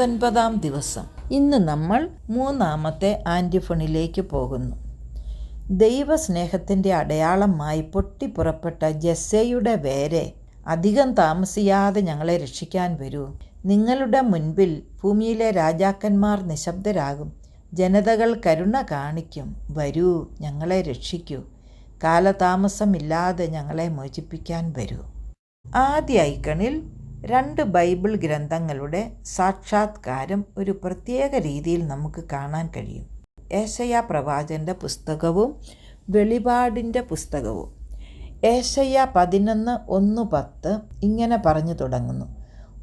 പത്തൊൻപതാം ദിവസം. ഇന്ന് നമ്മൾ മൂന്നാമത്തെ ആന്റിഫണിലേക്ക് പോകുന്നു. ദൈവസ്നേഹത്തിന്റെ അടയാളമായി പൊട്ടിപ്പുറപ്പെട്ട ജസ്സയുടെ വേരെ അധികം താമസിയാതെ ഞങ്ങളെ രക്ഷിക്കാൻ വരൂ. നിങ്ങളുടെ മുൻപിൽ ഭൂമിയിലെ രാജാക്കന്മാർ നിശബ്ദരാകും. ജനതകൾ കരുണ കാണിക്കും. വരൂ ഞങ്ങളെ രക്ഷിക്കൂ. കാലതാമസമില്ലാതെ ഞങ്ങളെ മോചിപ്പിക്കാൻ വരൂ. ആദ്യ ഐക്കണിൽ രണ്ട് ബൈബിൾ ഗ്രന്ഥങ്ങളുടെ സാക്ഷാത്കാരം ഒരു പ്രത്യേക രീതിയിൽ നമുക്ക് കാണാൻ കഴിയും. ഏശയ്യ പ്രവാചന്റെ പുസ്തകവും വെളിപാടിന്റെ പുസ്തകവും. ഏശയ്യ പതിനൊന്ന് ഒന്ന് പത്ത് ഇങ്ങനെ പറഞ്ഞു തുടങ്ങുന്നു.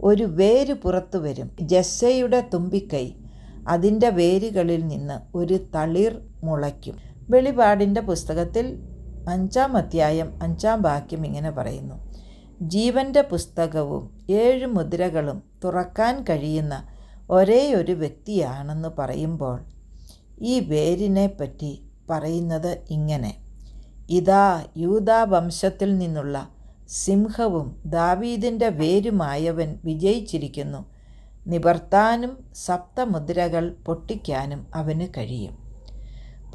ഒരു വേര് പുറത്തു വരും. ജസ്സയുടെ തുമ്പിക്കൈ അതിന്റെ വേരുകളിൽ നിന്ന് ഒരു തളിർ മുളയ്ക്കും. വെളിപാടിന്റെ പുസ്തകത്തിൽ അഞ്ചാം അധ്യായം അഞ്ചാം വാക്യം ഇങ്ങനെ പറയുന്നു. ജീവന്റെ പുസ്തകവും ഏഴ് മുദ്രകളും തുറക്കാൻ കഴിയുന്ന ഒരേയൊരു ഒരു വ്യക്തിയാണെന്ന് പറയുമ്പോൾ ഈ വേരിനെ പറ്റി പറയുന്നത് ഇങ്ങനെ. ഇതാ യൂതാ വംശത്തിൽ നിന്നുള്ള സിംഹവും ദാവീദിന്റെ വേരുമായവൻ വിജയിച്ചിരിക്കുന്നു. നിവർത്താനും സപ്തമുദ്രകൾ പൊട്ടിക്കാനും അവന് കഴിയും.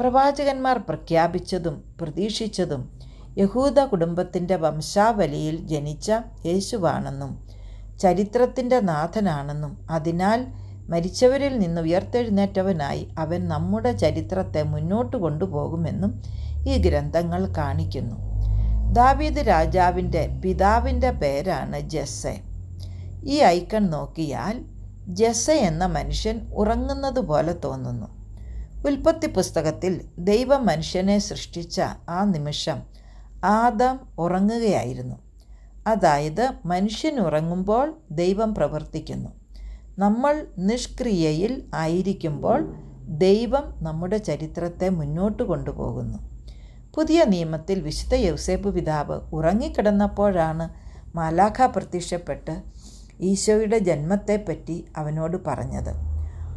പ്രവാചകന്മാർ പ്രഖ്യാപിച്ചതും പ്രതീക്ഷിച്ചതും യഹൂദ കുടുംബത്തിന്റെ വംശാവലിയിൽ ജനിച്ച യേശുവാണെന്നും ചരിത്രത്തിന്റെ നാഥനാണെന്നും അതിനാൽ മരിച്ചവരിൽ നിന്ന് ഉയർത്തെഴുന്നേറ്റവനായി അവൻ നമ്മുടെ ചരിത്രത്തെ മുന്നോട്ട് കൊണ്ടുപോകുമെന്നും ഈ ഗ്രന്ഥങ്ങൾ കാണിക്കുന്നു. ദാവീദ് രാജാവിന്റെ പിതാവിന്റെ പേരാണ് ജസ്സെ. ഈ ഐക്കൺ നോക്കിയാൽ ജസ്സെ എന്ന മനുഷ്യൻ ഉറങ്ങുന്നത് പോലെ തോന്നുന്നു. ഉൽപ്പത്തി പുസ്തകത്തിൽ ദൈവം മനുഷ്യനെ സൃഷ്ടിച്ച ആ നിമിഷം ആദം ഉറങ്ങുകയായിരുന്നു. അതായത് മനുഷ്യൻ ഉറങ്ങുമ്പോൾ ദൈവം പ്രവർത്തിക്കുന്നു. നമ്മൾ നിഷ്ക്രിയയിൽ ആയിരിക്കുമ്പോൾ ദൈവം നമ്മുടെ ചരിത്രത്തെ മുന്നോട്ട് കൊണ്ടുപോകുന്നു. പുതിയ നിയമത്തിൽ വിശുദ്ധ യൗസേപ്പ് പിതാവ് ഉറങ്ങിക്കിടന്നപ്പോഴാണ് മാലാഖ പ്രത്യക്ഷപ്പെട്ട് ഈശോയുടെ ജന്മത്തെപ്പറ്റി അവനോട് പറഞ്ഞത്.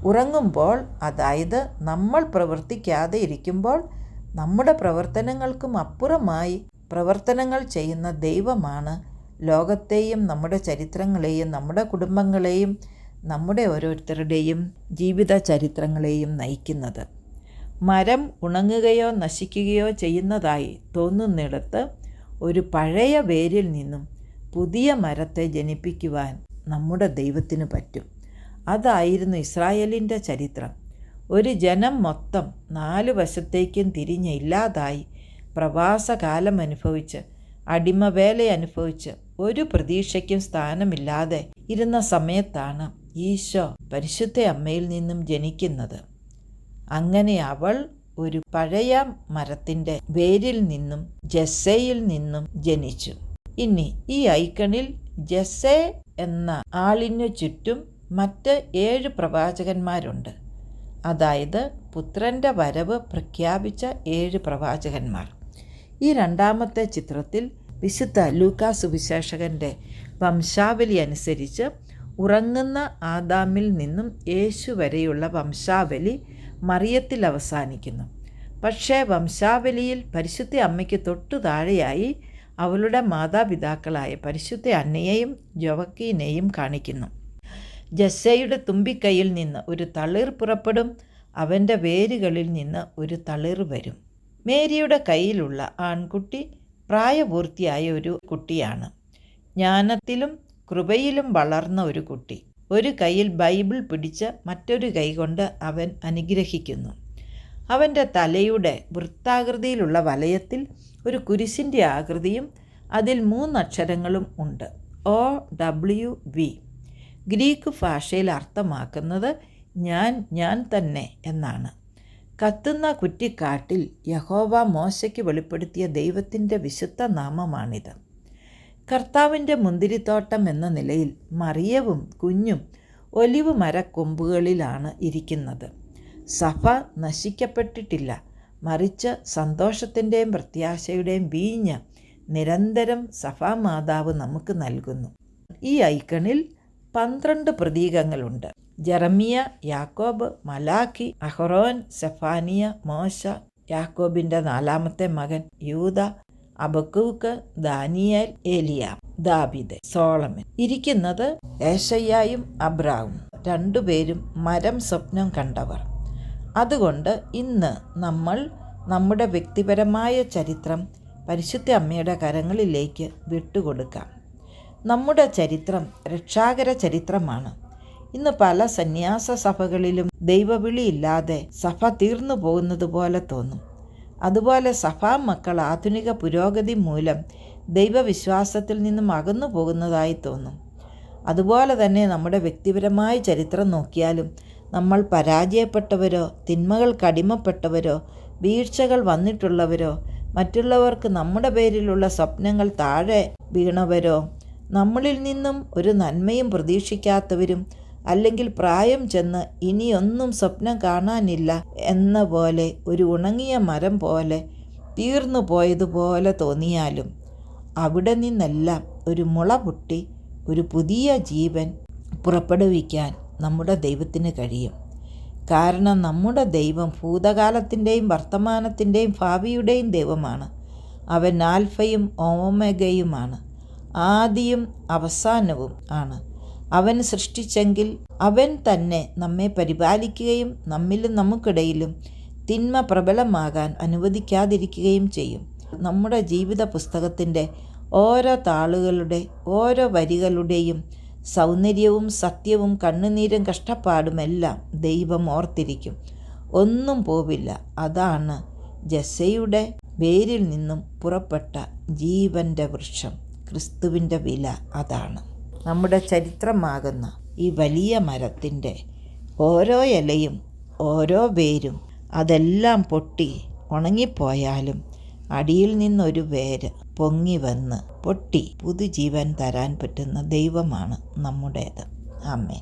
ഉറങ്ങുമ്പോൾ അതായത് നമ്മൾ പ്രവർത്തിക്കാതെ ഇരിക്കുമ്പോൾ നമ്മുടെ പ്രവർത്തനങ്ങൾക്കും അപ്പുറമായി പ്രവർത്തനങ്ങൾ ചെയ്യുന്ന ദൈവമാണ് ലോകത്തെയും നമ്മുടെ ചരിത്രങ്ങളെയും നമ്മുടെ കുടുംബങ്ങളെയും നമ്മുടെ ഓരോരുത്തരുടെയും ജീവിത ചരിത്രങ്ങളെയും നയിക്കുന്നത്. മരം ഉണങ്ങുകയോ നശിക്കുകയോ ചെയ്യുന്നതായി തോന്നുന്നിടത്ത് ഒരു പഴയ വേരിൽ നിന്നും പുതിയ മരത്തെ ജനിപ്പിക്കുവാൻ നമ്മുടെ ദൈവത്തിന് പറ്റും. അതായിരുന്നു ഇസ്രായേലിന്റെ ചരിത്രം. ഒരു ജനം മൊത്തം നാല് വശത്തേക്കും തിരിഞ്ഞ് ഇല്ലാതായി പ്രവാസകാലം അനുഭവിച്ച് അടിമവേല അനുഭവിച്ച് ഒരു പ്രതീക്ഷയ്ക്കും സ്ഥാനമില്ലാതെ ഇരുന്ന സമയത്താണ് ഈശോ പരിശുദ്ധ അമ്മയിൽ നിന്നും ജനിക്കുന്നത്. അങ്ങനെ അവൾ ഒരു പഴയ മരത്തിന്റെ വേരിൽ നിന്നും ജസ്സയിൽ നിന്നും ജനിച്ചു. ഇനി ഈ ഐക്കണിൽ ജസ്സെ എന്ന ആളിനു ചുറ്റും മറ്റ് ഏഴ് പ്രവാചകന്മാരുണ്ട്. അതായത് പുത്രന്റെ വരവ് പ്രഖ്യാപിച്ച ഏഴ് പ്രവാചകന്മാർ. ഈ രണ്ടാമത്തെ ചിത്രത്തിൽ വിശുദ്ധ ലൂക്കാ സുവിശേഷകന്റെ വംശാവലി അനുസരിച്ച് ഉറങ്ങുന്ന ആദാമിൽ നിന്നും യേശു വരെയുള്ള വംശാവലി മറിയത്തിൽ അവസാനിക്കുന്നു. പക്ഷേ വംശാവലിയിൽ പരിശുദ്ധ അമ്മയ്ക്ക് തൊട്ടു താഴെയായി അവളുടെ മാതാപിതാക്കളായ പരിശുദ്ധ അന്നയെയും ജോവക്കീനെയും കാണിക്കുന്നു. ജസ്സയുടെ തുമ്പിക്കൈയിൽ നിന്ന് ഒരു തളിർ പുറപ്പെടും അവന്റെ വേരുകളിൽ നിന്ന് ഒരു തളിർ വരും. മേരിയുടെ കയ്യിലുള്ള ആൺകുട്ടി പ്രായപൂർത്തിയായ ഒരു കുട്ടിയാണ്. ജ്ഞാനത്തിലും കൃപയിലും വളർന്ന ഒരു കുട്ടി. ഒരു കയ്യിൽ ബൈബിൾ പിടിച്ച് മറ്റൊരു കൈ കൊണ്ട് അവൻ അനുഗ്രഹിക്കുന്നു. അവന്റെ തലയുടെ വൃത്താകൃതിയിലുള്ള വലയത്തിൽ ഒരു കുരിശിന്റെ ആകൃതിയും അതിൽ മൂന്നക്ഷരങ്ങളും ഉണ്ട്. O W V. ഗ്രീക്ക് ഭാഷയിൽ അർത്ഥമാക്കുന്നത് ഞാൻ ഞാൻ തന്നെ എന്നാണ്. കത്തുന്ന കുറ്റിക്കാട്ടിൽ യഹോവ മോശയ്ക്ക് വെളിപ്പെടുത്തിയ ദൈവത്തിന്റെ വിശുദ്ധ നാമമാണിത്. കർത്താവിന്റെ മുന്തിരിത്തോട്ടം എന്ന നിലയിൽ മറിയവും കുഞ്ഞും ഒലിവ് മരക്കൊമ്പുകളിലാണ് ഇരിക്കുന്നത്. സഭ നശിക്കപ്പെട്ടിട്ടില്ല. മറിച്ച് സന്തോഷത്തിന്റെയും പ്രത്യാശയുടെയും വീഞ്ഞ് നിരന്തരം സഭാമാതാവ് നമുക്ക് നൽകുന്നു. ഈ ഐക്കണിൽ പന്ത്രണ്ട് പ്രതീകങ്ങളുണ്ട്. ജെറമിയ യാക്കോബ് മലാഖി അഹ്റോൻ സെഫാനിയ മോശ യാക്കോബിന്റെ നാലാമത്തെ മകൻ യൂത അബക്കൂക്ക് ദാനിയൽ ഏലിയ ദാബിദ് സോളമൻ. ഇരിക്കുന്നത് ഏഷയ്യായും അബ്രാവും. രണ്ടുപേരും മരം സ്വപ്നം കണ്ടവർ. അതുകൊണ്ട് ഇന്ന് നമ്മൾ നമ്മുടെ വ്യക്തിപരമായ ചരിത്രം പരിശുദ്ധ അമ്മയുടെ കരങ്ങളിലേക്ക് വിട്ടുകൊടുക്കാം. നമ്മുടെ ചരിത്രം രക്ഷാകര ചരിത്രമാണ്. ഇന്ന് പല സന്യാസ സഭകളിലും ദൈവവിളിയില്ലാതെ സഭ തീർന്നു പോകുന്നത് പോലെ തോന്നും. അതുപോലെ സഭാ മക്കൾ ആധുനിക പുരോഗതി മൂലം ദൈവവിശ്വാസത്തിൽ നിന്നും അകന്നു പോകുന്നതായി തോന്നും. അതുപോലെ തന്നെ നമ്മുടെ വ്യക്തിപരമായ ചരിത്രം നോക്കിയാലും നമ്മൾ പരാജയപ്പെട്ടവരോ തിന്മകൾ കടിമപ്പെട്ടവരോ വീഴ്ചകൾ വന്നിട്ടുള്ളവരോ മറ്റുള്ളവർക്ക് നമ്മുടെ പേരിലുള്ള സ്വപ്നങ്ങൾ താഴെ വീണവരോ നമ്മളിൽ നിന്നും ഒരു നന്മയും പ്രതീക്ഷിക്കാത്തവരും അല്ലെങ്കിൽ പ്രായം ചെന്ന് ഇനിയൊന്നും സ്വപ്നം കാണാനില്ല എന്ന പോലെ ഒരു ഉണങ്ങിയ മരം പോലെ തീർന്നു പോയതുപോലെ തോന്നിയാലും അവിടെ നിന്നെല്ലാം ഒരു മുള പൊട്ടി ഒരു പുതിയ ജീവൻ പുറപ്പെടുവിക്കാൻ നമ്മുടെ ദൈവത്തിന് കഴിയും. കാരണം നമ്മുടെ ദൈവം ഭൂതകാലത്തിന്റെയും വർത്തമാനത്തിന്റെയും ഭാവിയുടെയും ദൈവമാണ്. അവൻ ആൽഫയും ഓമേഗയുമാണ്. ആദിയും അവസാനവും ആണ്. അവൻ സൃഷ്ടിച്ചെങ്കിൽ അവൻ തന്നെ നമ്മെ പരിപാലിക്കുകയും നമ്മിലും നമുക്കിടയിലും തിന്മ പ്രബലമാകാൻ അനുവദിക്കാതിരിക്കുകയും ചെയ്യും. നമ്മുടെ ജീവിത പുസ്തകത്തിന്റെ ഓരോ താളുകളുടെ ഓരോ വരികളുടെയും സൗന്ദര്യവും സത്യവും കണ്ണുനീരും കഷ്ടപ്പാടുമെല്ലാം ദൈവം ഓർത്തിരിക്കും. ഒന്നും പോവില്ല. അതാണ് ജസയുടെ വേരിൽ നിന്നും പുറപ്പെട്ട ജീവന്റെ വൃക്ഷം. ക്രിസ്തുവിന്റെ വില അതാണ്. നമ്മുടെ ചരിത്രമാകുന്ന ഈ വലിയ മരത്തിന്റെ ഓരോ ഇലയും ഓരോ വേരും അതെല്ലാം പൊട്ടി ഉണങ്ങിപ്പോയാലും അടിയിൽ നിന്നൊരു വേര് പൊങ്ങി വന്ന് പൊട്ടി പുതുജീവൻ തരാൻ പറ്റുന്ന ദൈവമാണ് നമ്മുടേത്. അമ്മേ